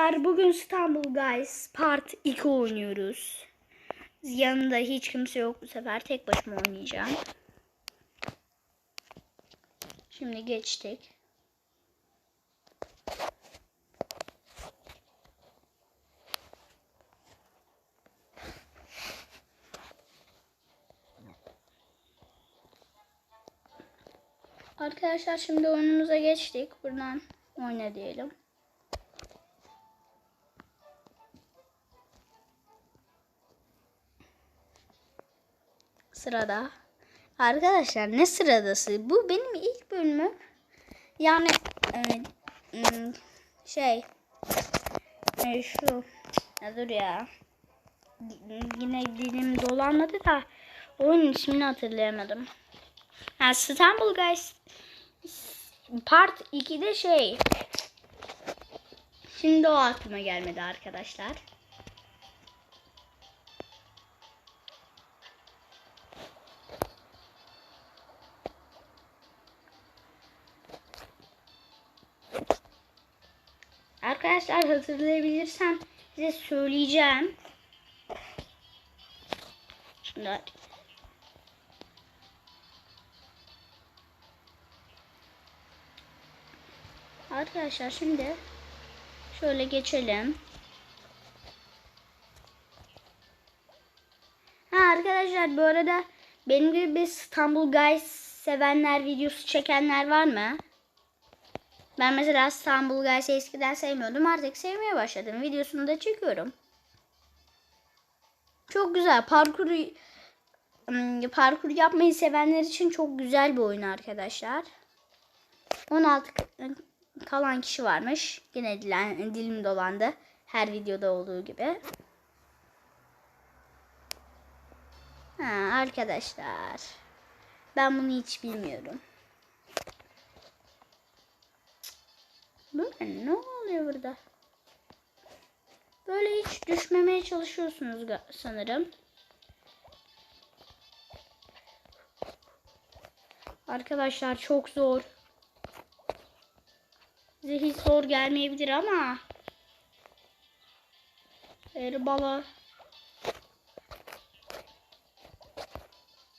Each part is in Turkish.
Bugün İstanbul Guys Part 2 oynuyoruz. Yanında hiç kimse yok bu sefer. Tek başıma oynayacağım. Şimdi geçtik. Arkadaşlar şimdi oyunumuza geçtik. Buradan oyna diyelim. Sırada. Arkadaşlar ne sıradası? Bu benim ilk bölümüm. Yani e, m, şey e, şu ya dur ya. Yine dilim dolanmadı da oyunun ismini hatırlayamadım. Ha, İstanbul Guys Part 2'de şey. Şimdi o aklıma gelmedi arkadaşlar. Arkadaşlar hatırlayabilirsem size söyleyeceğim. Şimdi Arkadaşlar şimdi şöyle geçelim. Ha arkadaşlar bu arada benim gibi bir İstanbul Guys sevenler videosu çekenler var mı? Ben mesela İstanbul Guys'ı eskiden sevmiyordum. Artık sevmeye başladım. Videosunu da çekiyorum. Çok güzel. Parkur parkur yapmayı sevenler için çok güzel bir oyun arkadaşlar. 16 kalan kişi varmış. Yine dilen, dilim dolandı. Her videoda olduğu gibi. Ha, arkadaşlar. Ben bunu hiç bilmiyorum. Böyle ne oluyor burada? Böyle hiç düşmemeye çalışıyorsunuz sanırım. Arkadaşlar çok zor. Size hiç zor gelmeyebilir ama. Erbala.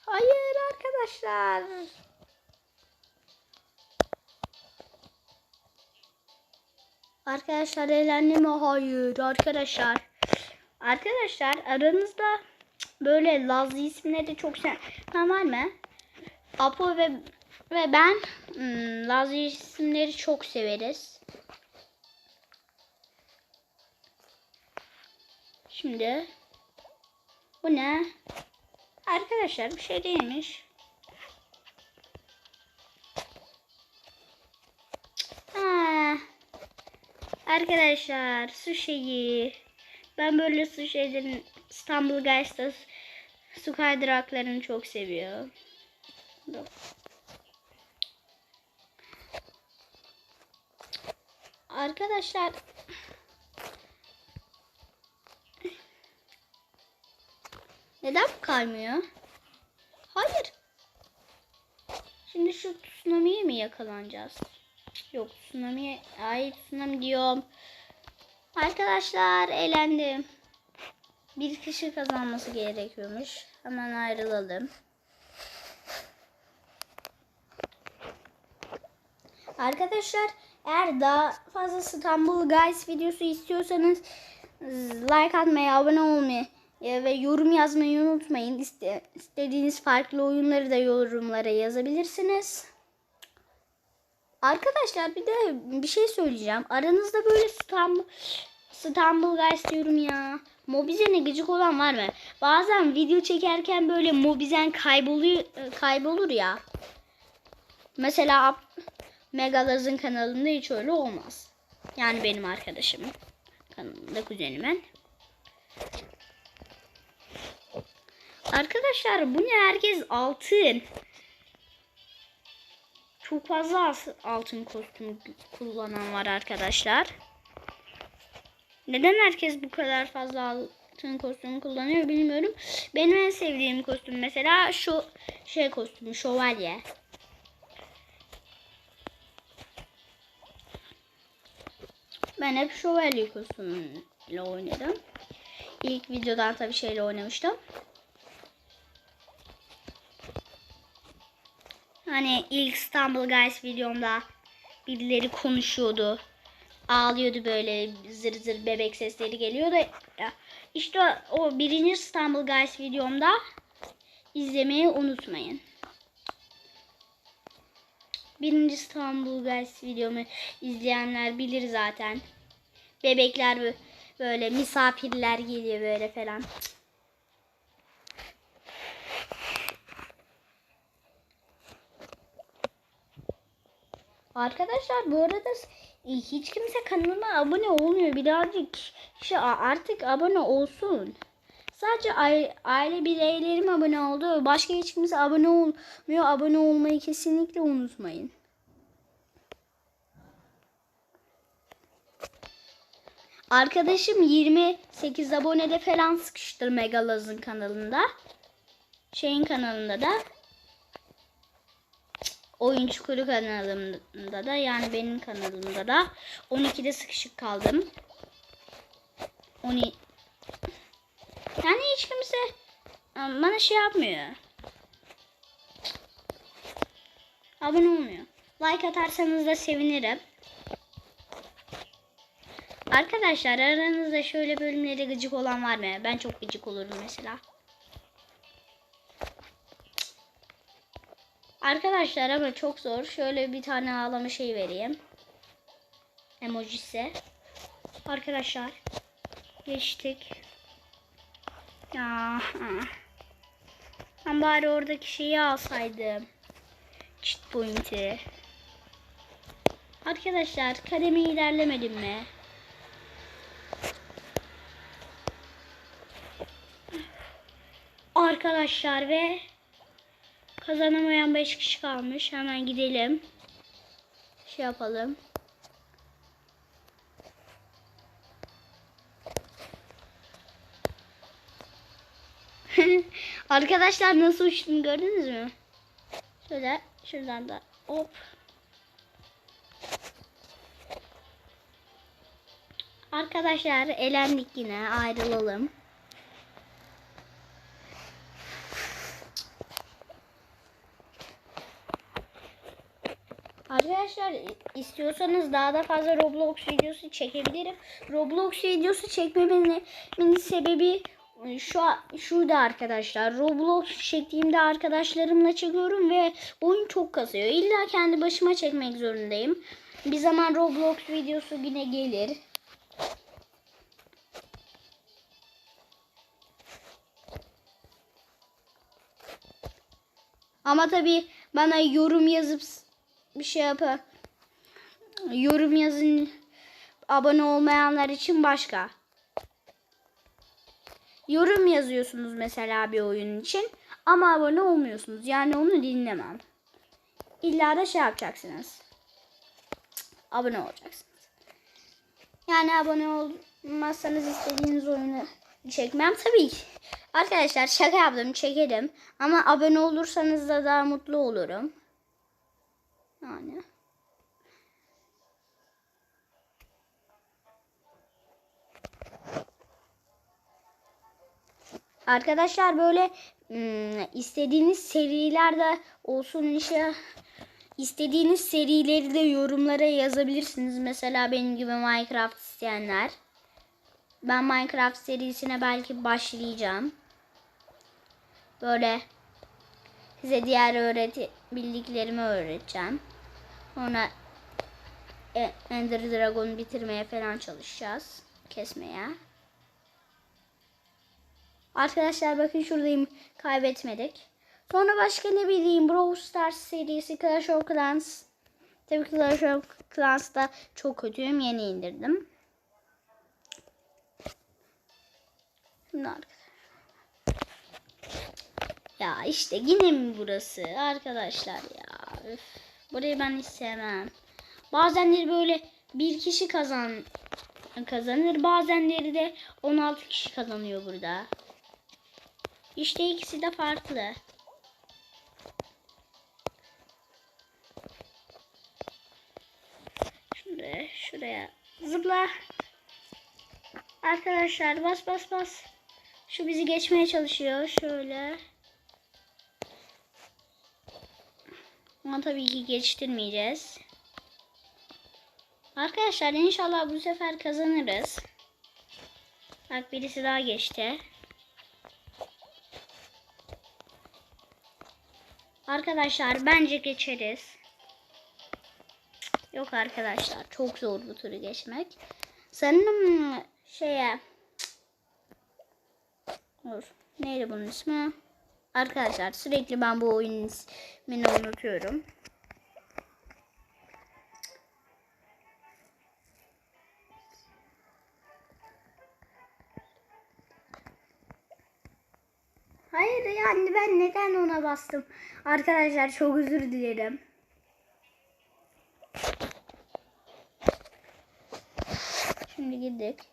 Hayır arkadaşlar. Arkadaşlar eğlendi mi? Hayır arkadaşlar. Arkadaşlar aranızda böyle Lazlı isimleri çok seven var mı? Apo ve ve ben hmm, Lazlı isimleri çok severiz. Şimdi bu ne? Arkadaşlar bir şey değilmiş. Arkadaşlar su şeyi. Ben böyle su şeylerin İstanbul Guys'ta su kaydıraklarını çok seviyorum. Arkadaşlar Neden kaymıyor? Hayır. Şimdi şu tsunami'ye mi yakalanacağız? Yok tsunami. Ay tsunami diyorum. Arkadaşlar eğlendim. Bir kişi kazanması gerekiyormuş. Hemen ayrılalım. Arkadaşlar eğer daha fazla İstanbul Guys videosu istiyorsanız like atmayı, abone olmayı ve yorum yazmayı unutmayın. İste, istediğiniz farklı oyunları da yorumlara yazabilirsiniz. Arkadaşlar bir de bir şey söyleyeceğim. Aranızda böyle İstanbul, İstanbul Guys diyorum ya. Mobizen'e gıcık olan var mı? Bazen video çekerken böyle Mobizen kayboluyor, kaybolur ya. Mesela Megalaz'ın kanalında hiç öyle olmaz. Yani benim arkadaşımın kanalında kuzenimin. Arkadaşlar bu ne herkes altın. Çok fazla altın kostüm kullanan var arkadaşlar. Neden herkes bu kadar fazla altın kostüm kullanıyor bilmiyorum. Benim en sevdiğim kostüm mesela şu şey kostümü şövalye. Ben hep şövalye kostümüyle oynadım. İlk videodan tabii şeyle oynamıştım. Hani ilk İstanbul Guys videomda birileri konuşuyordu. Ağlıyordu böyle zır zır bebek sesleri geliyordu. İşte o birinci İstanbul Guys videomda izlemeyi unutmayın. Birinci İstanbul Guys videomu izleyenler bilir zaten. Bebekler bö- böyle misafirler geliyor böyle falan. Arkadaşlar bu arada s- hiç kimse kanalıma abone olmuyor. Birazcık şey artık abone olsun. Sadece aile bireylerim abone oldu. Başka hiç kimse abone olmuyor. Abone olmayı kesinlikle unutmayın. Arkadaşım 28 abonede falan sıkıştır Megalaz'ın kanalında. Şeyin kanalında da Oyun Çukuru kanalımda da yani benim kanalımda da 12'de sıkışık kaldım. 12 yani hiç kimse e, bana şey yapmıyor. Abone olmuyor. Like atarsanız da sevinirim. Arkadaşlar aranızda şöyle bölümlere gıcık olan var mı? Ben çok gıcık olurum mesela. Arkadaşlar ama çok zor. Şöyle bir tane ağlama şey vereyim. Emojisi. Arkadaşlar. Geçtik. Ya. Ben bari oradaki şeyi alsaydım. Cheat point'i. Arkadaşlar kademe ilerlemedim mi? Arkadaşlar ve kazanamayan 5 kişi kalmış. Hemen gidelim. Şey yapalım. Arkadaşlar nasıl uçtum gördünüz mü? Şöyle şuradan da hop. Arkadaşlar elendik yine ayrılalım. Arkadaşlar istiyorsanız daha da fazla Roblox videosu çekebilirim. Roblox videosu çekmemenin sebebi şu şurada arkadaşlar. Roblox çektiğimde arkadaşlarımla çekiyorum ve oyun çok kasıyor. İlla kendi başıma çekmek zorundayım. Bir zaman Roblox videosu yine gelir. Ama tabi bana yorum yazıp bir şey yapar. Yorum yazın abone olmayanlar için başka. Yorum yazıyorsunuz mesela bir oyun için ama abone olmuyorsunuz. Yani onu dinlemem. İlla da şey yapacaksınız. Abone olacaksınız. Yani abone olmazsanız istediğiniz oyunu çekmem tabii ki. Arkadaşlar şaka yaptım çekerim. Ama abone olursanız da daha mutlu olurum. Yani. Arkadaşlar böyle ım, istediğiniz serilerde olsun işte istediğiniz serileri de yorumlara yazabilirsiniz. Mesela benim gibi Minecraft isteyenler. Ben Minecraft serisine belki başlayacağım. Böyle size diğer öğreti bildiklerimi öğreteceğim. Sonra E- Ender Dragon'u bitirmeye falan çalışacağız. Kesmeye. Arkadaşlar bakın şuradayım. Kaybetmedik. Sonra başka ne bileyim Brawl Stars serisi Clash of Clans. Tabii Clash of Clans'ta çok kötüyüm. Yeni indirdim. Şimdi arkadaşlar. Ya işte yine mi burası arkadaşlar ya. Üf, burayı ben hiç sevmem. Bazenleri böyle bir kişi kazan kazanır. Bazenleri de 16 kişi kazanıyor burada. İşte ikisi de farklı. Şuraya, şuraya Zıpla. Arkadaşlar bas bas bas. Şu bizi geçmeye çalışıyor. Şöyle. Ama tabii ki geçtirmeyeceğiz. Arkadaşlar inşallah bu sefer kazanırız. Bak birisi daha geçti. Arkadaşlar bence geçeriz. Yok arkadaşlar çok zor bu turu geçmek. Sanırım şeye Dur. Neydi bunun ismi? Arkadaşlar sürekli ben bu oyunun ismini unutuyorum. Hayır yani ben neden ona bastım? Arkadaşlar çok özür dilerim. Şimdi gittik.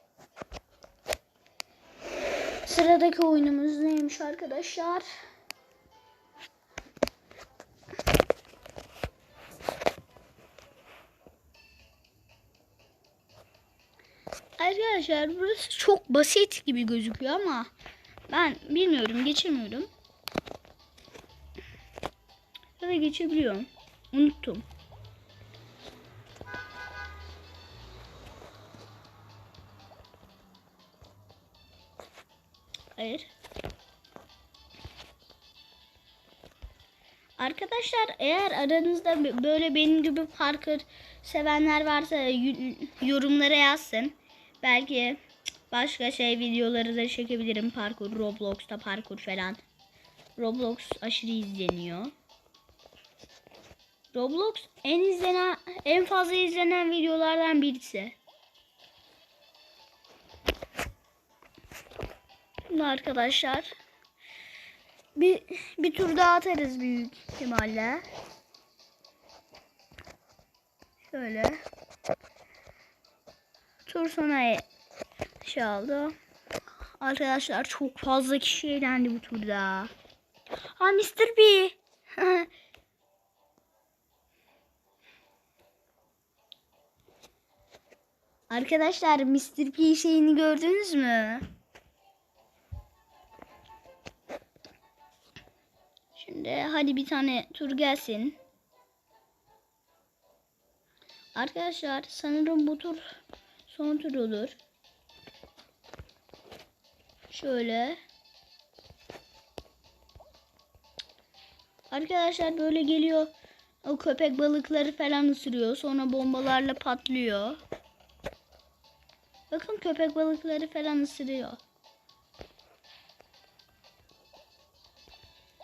Sıradaki oyunumuz neymiş arkadaşlar? Arkadaşlar burası çok basit gibi gözüküyor ama ben bilmiyorum geçemiyorum. Ya da geçebiliyorum. Unuttum. Hayır. Arkadaşlar eğer aranızda böyle benim gibi parkur sevenler varsa yorumlara yazsın. Belki başka şey videoları da çekebilirim. Parkur, Roblox'ta parkur falan. Roblox aşırı izleniyor. Roblox en izlenen en fazla izlenen videolardan birisi. Şimdi arkadaşlar bir bir tur daha atarız büyük ihtimalle. Şöyle. Tur sona şey oldu. Arkadaşlar çok fazla kişi eğlendi bu turda. Ha Mr. B. Arkadaşlar Mr. P şeyini gördünüz mü? Şimdi hadi bir tane tur gelsin. Arkadaşlar sanırım bu tur son tur olur. Şöyle. Arkadaşlar böyle geliyor. O köpek balıkları falan ısırıyor. Sonra bombalarla patlıyor. Bakın köpek balıkları falan ısırıyor.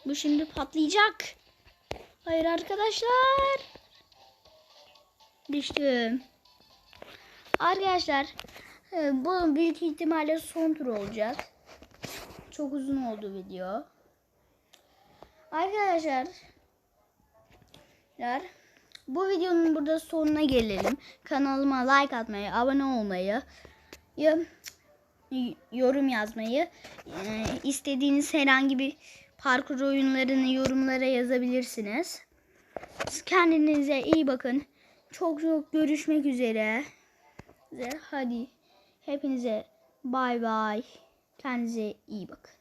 Bu şimdi patlayacak. Hayır arkadaşlar. Düştüm. Arkadaşlar e, bu büyük ihtimalle son tur olacak. Çok uzun oldu video. Arkadaşlar lar, bu videonun burada sonuna gelelim. Kanalıma like atmayı, abone olmayı, yorum yazmayı, e, istediğiniz herhangi bir parkur oyunlarını yorumlara yazabilirsiniz. Kendinize iyi bakın. Çok çok görüşmek üzere. Hadi hepinize bay bay. Kendinize iyi bakın.